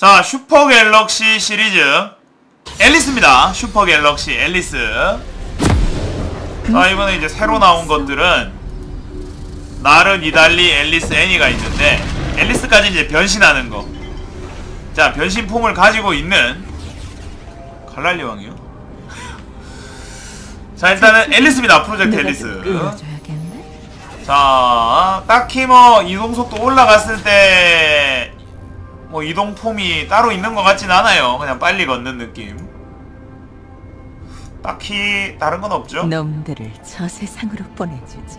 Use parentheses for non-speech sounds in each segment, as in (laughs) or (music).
자 슈퍼 갤럭시 시리즈. 앨리스입니다. 슈퍼 갤럭시 앨리스. 자 이번에 이제 새로 나온 것들은 나르 니달리 앨리스 애니가 있는데 앨리스까지 이제 변신하는 거자 변신폼을 가지고 있는 칼날리 왕이요? (laughs) 자 일단은 앨리스입니다. 프로젝트 앨리스. 자, 딱히 뭐 이동 속도 올라갔을 때 뭐 이동 폼이 따로 있는 것 같진 않아요. 그냥 빨리 걷는 느낌. 딱히 다른 건 없죠. 놈들을 저 세상으로 보내주지.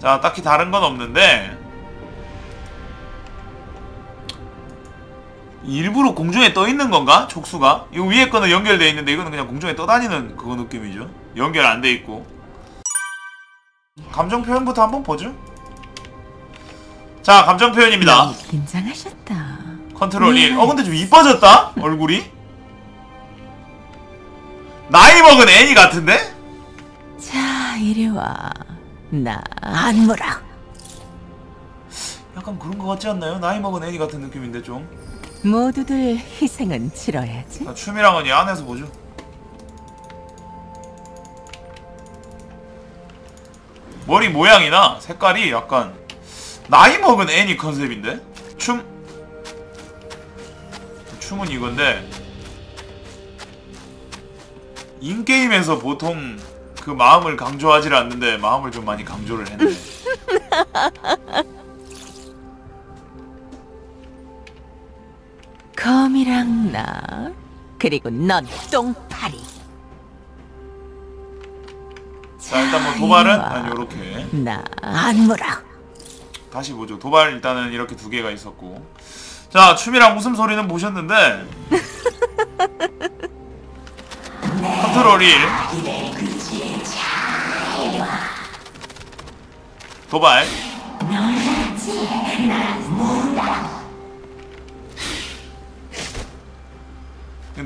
자, 딱히 다른 건 없는데 일부러 공중에 떠 있는 건가? 촉수가? 이거 위에 거는 연결돼 있는데 이거는 그냥 공중에 떠다니는 그거 느낌이죠. 연결 안 돼 있고. 감정 표현부터 한번 보죠. 자, 감정 표현입니다. 긴장하셨다. 컨트롤 1. 네. 어 근데 좀 이뻐졌다? 얼굴이? 나이 먹은 애니 같은데? 자, 이리 와. 나안 물어. 약간 그런 거 같지 않나요? 나이 먹은 애니 같은 느낌인데 좀. 모두들 희생은 치러야지. 자, 춤이랑은 이 안에서 보죠. 머리 모양이나 색깔이 약간 나이 먹은 애니 컨셉인데? 춤? 춤은 이건데 인게임에서 보통 그 마음을 강조하지 않는데 마음을 좀 많이 강조를 했네. (laughs) 검이랑 나 그리고 넌 똥파리. 자 일단 뭐 도발은. 한 요렇게 나안 물어. 다시 보죠. 도발 일단은 이렇게 두 개가 있었고. 자, 춤이랑 웃음소리는 보셨는데. 컨트롤 1. 도발.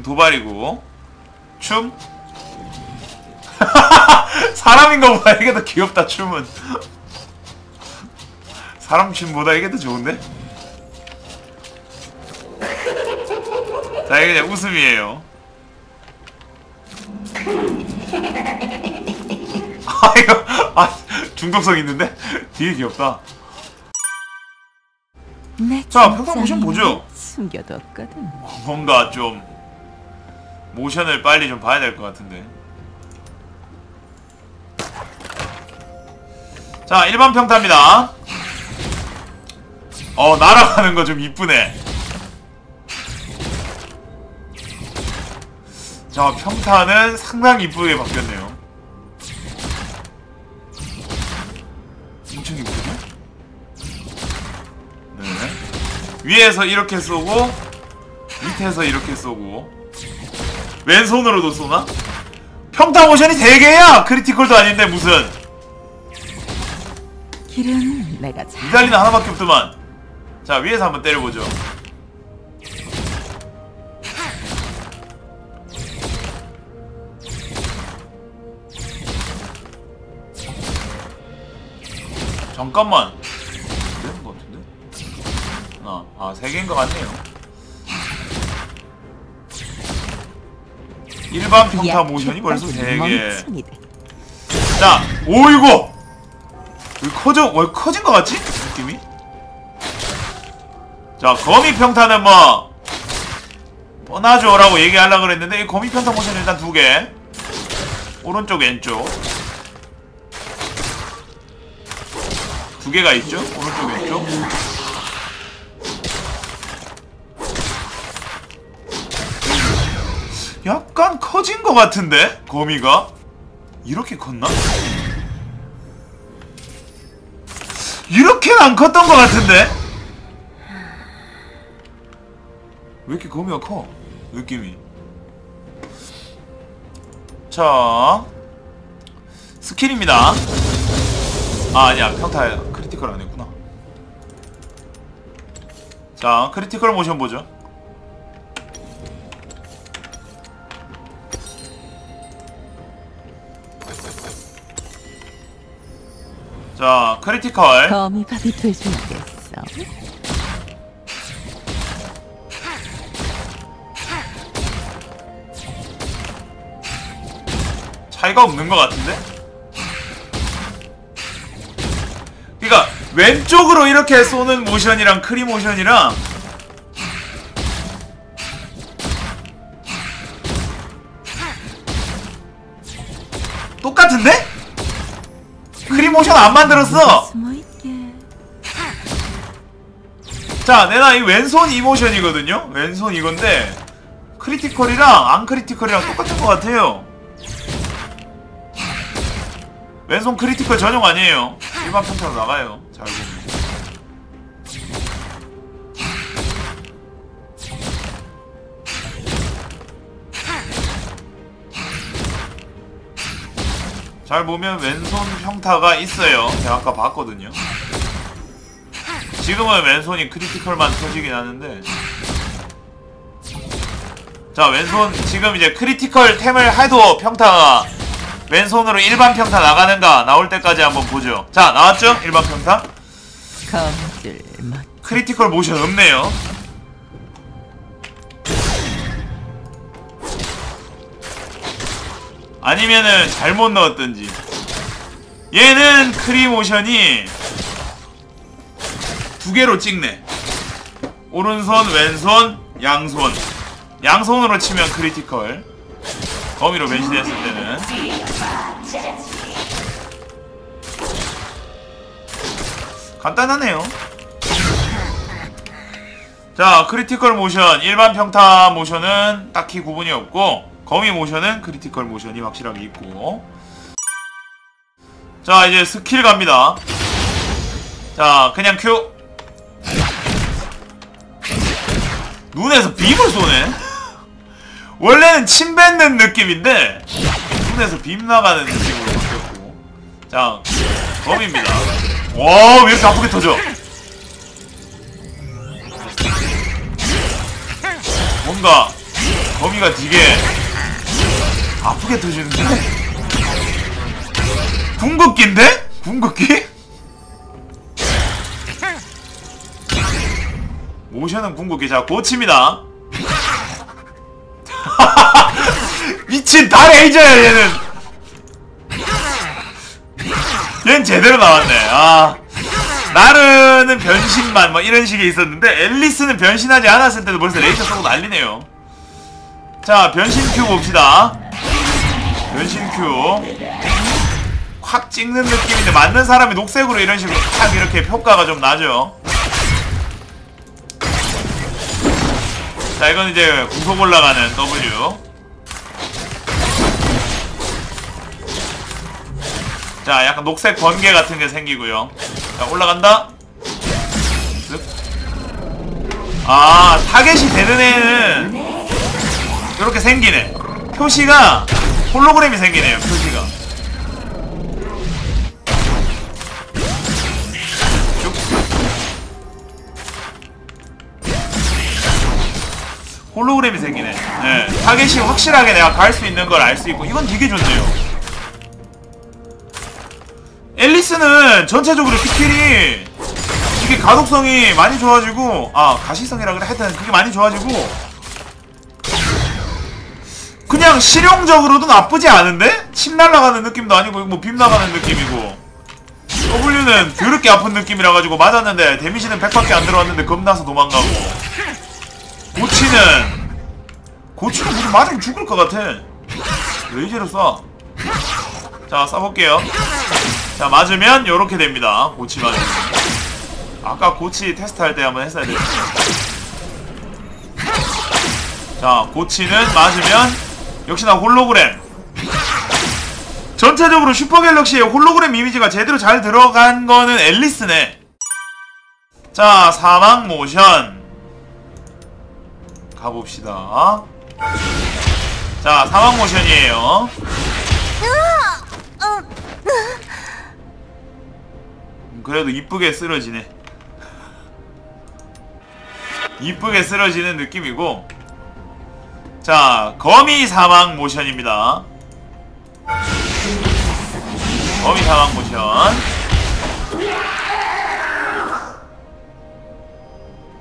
도발이고. 춤. (laughs) 사람인 거보다 이게 더 귀엽다, 춤은. 사람 춤보다 이게 더 좋은데? (laughs) 자, 이게 그냥 웃음이에요. (laughs) 아, 이거, 아, 중독성 있는데? 되게 귀엽다. 내 자, 평타 진짜 모션 보죠. 숨겨뒀거든. 뭔가 좀, 모션을 빨리 좀 봐야 될 것 같은데. 자, 일반 평타입니다. 어, 날아가는 거 좀 이쁘네. 자, 평타는 상당히 이쁘게 바뀌었네요. 엄청 이쁘죠? 네. 위에서 이렇게 쏘고, 밑에서 이렇게 쏘고, 왼손으로도 쏘나? 평타 모션이 3개야! 크리티컬도 아닌데 무슨. 길은 내가 잘. 니달리는 하나밖에 없더만. 자, 위에서 한번 때려보죠. 잠깐만. 되는 것 같은데? 하나, 아, 세 개인 것 같네요. 일반 평타 모션이 벌써 세 개. 자, 오이고! 왜 커져, 왜 커진 것 같지? 느낌이? 자, 거미 평타는 뭐, 뻔하죠 라고 얘기하려고 그랬는데, 이 거미 평타 모션 일단 두 개. 오른쪽, 왼쪽. 두 개가 있죠? 오른쪽, 왼쪽. 약간 커진 것 같은데? 거미가? 이렇게 컸나? 이렇게는 안 컸던 것 같은데? 왜 이렇게 거미가 커? 느낌이 자 스킬입니다 아 아니야 평타 크리티컬 안 했구나. 자 크리티컬 모션 보죠. 자 크리티컬. 차이가 없는 것 같은데? 왼쪽으로 이렇게 쏘는 모션이랑 크리 모션이랑 똑같은데? 크리 모션 안 만들었어! 자, 내가 이 왼손 이 모션이거든요? 왼손 이건데, 크리티컬이랑 안 크리티컬이랑 똑같은 것 같아요. 왼손 크리티컬 전용 아니에요. 일반 평타로 나가요. 잘 보면. 잘 보면 왼손 평타가 있어요. 제가 아까 봤거든요. 지금은 왼손이 크리티컬만 터지긴 하는데 자 왼손 지금 이제 크리티컬 템을 해도 평타가 왼손으로 일반 평타 나가는가 나올 때까지 한번 보죠. 자 나왔죠? 일반 평타. 크리티컬 모션 없네요. 아니면은 잘못 넣었든지. 얘는 크리 모션이 두 개로 찍네. 오른손 왼손 양손. 양손으로 치면 크리티컬 거미로 변신했을 때는. 간단하네요. 자 크리티컬 모션 일반 평타 모션은 딱히 구분이 없고 거미 모션은 크리티컬 모션이 확실하게 있고. 자 이제 스킬 갑니다. 자 그냥 큐. 눈에서 빔을 쏘네 원래는 침 뱉는 느낌인데 눈에서 빔 나가는 느낌으로 바뀌었고. 자 검입니다. 와왜 이렇게 아프게 터져? 뭔가 거미가 되게 아프게 터지는데? 궁극기인데? 궁극기? 모션은 궁극기. 자 고칩니다 미친 다 레이저야 얘는. 얘는 제대로 나왔네. 아. 나르는 변신만 뭐 이런 식이 있었는데 앨리스는 변신하지 않았을 때도 벌써 레이저 쏘고 난리네요. 자 변신 큐 봅시다. 변신 큐확 찍는 느낌인데 맞는 사람이 녹색으로 이런 식으로 탁 이렇게 효과가 좀 나죠. 자 이건 이제 구속 올라가는 W 자 약간 녹색 번개 같은 게 생기고요. 자 올라간다. 쓱. 아 타겟이 되는 애는 이렇게 생기네. 표시가 홀로그램이 생기네요 표시가. 쭉. 홀로그램이 생기네. 네, 타겟이 확실하게 내가 갈 수 있는 걸 알 수 있고 이건 되게 좋네요 앨리스는 전체적으로 스킬이 이게 가독성이 많이 좋아지고 아 가시성이라 그래 하여튼 그게 많이 좋아지고 그냥 실용적으로도 나쁘지 않은데? 침 날아가는 느낌도 아니고 뭐 빔 나가는 느낌이고. W는 더럽게 아픈 느낌이라 가지고 맞았는데 데미지는 100밖에 안 들어왔는데 겁나서 도망가고. 고치는 고치는 무슨 맞으면 죽을 것 같아. 레이저로 쏴. 자 쏴볼게요 자 맞으면 요렇게 됩니다. 고치 맞으면. 아까 고치 테스트 할 때 한번 했어야 돼. 자 고치는 맞으면 역시나 홀로그램. 전체적으로 슈퍼갤럭시의 홀로그램 이미지가 제대로 잘 들어간 거는 앨리스네. 자 사막 모션. 가봅시다. 자 사막 모션이에요. 음, 그래도 이쁘게 쓰러지네. 이쁘게 쓰러지는 느낌이고. 자 거미 사막 모션입니다. 거미 사막 모션.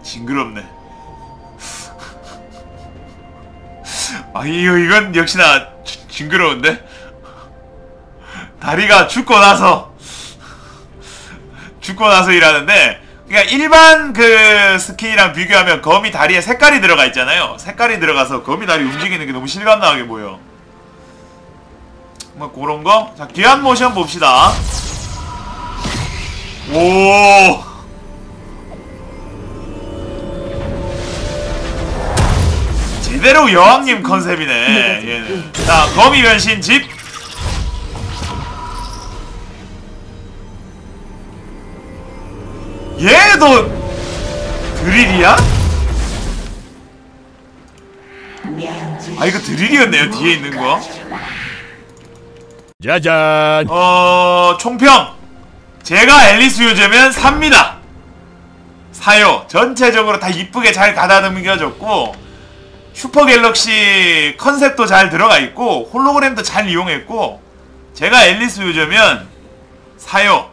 징그럽네. 아 이거 이건 역시나 징- 징그러운데? 다리가 죽고 나서 죽고 나서 일하는데 그러니까 일반 그 스킨이랑 비교하면 거미 다리에 색깔이 들어가 있잖아요. 색깔이 들어가서 거미 다리 움직이는 게 너무 실감나게 보여. 뭐 그런 거? 자, 귀한 모션 봅시다. 오. 제대로 여왕님 컨셉이네. 얘는. 자, 거미 변신 집. 얘도 드릴이야? 아 이거 드릴이었네요 뒤에 있는 거. 짜잔. 어 총평. 제가 앨리스 유저면 삽니다. 사요. 전체적으로 다 이쁘게 잘 가다듬겨졌고 슈퍼 갤럭시 컨셉도 잘 들어가 있고 홀로그램도 잘 이용했고 제가 앨리스 유저면 사요.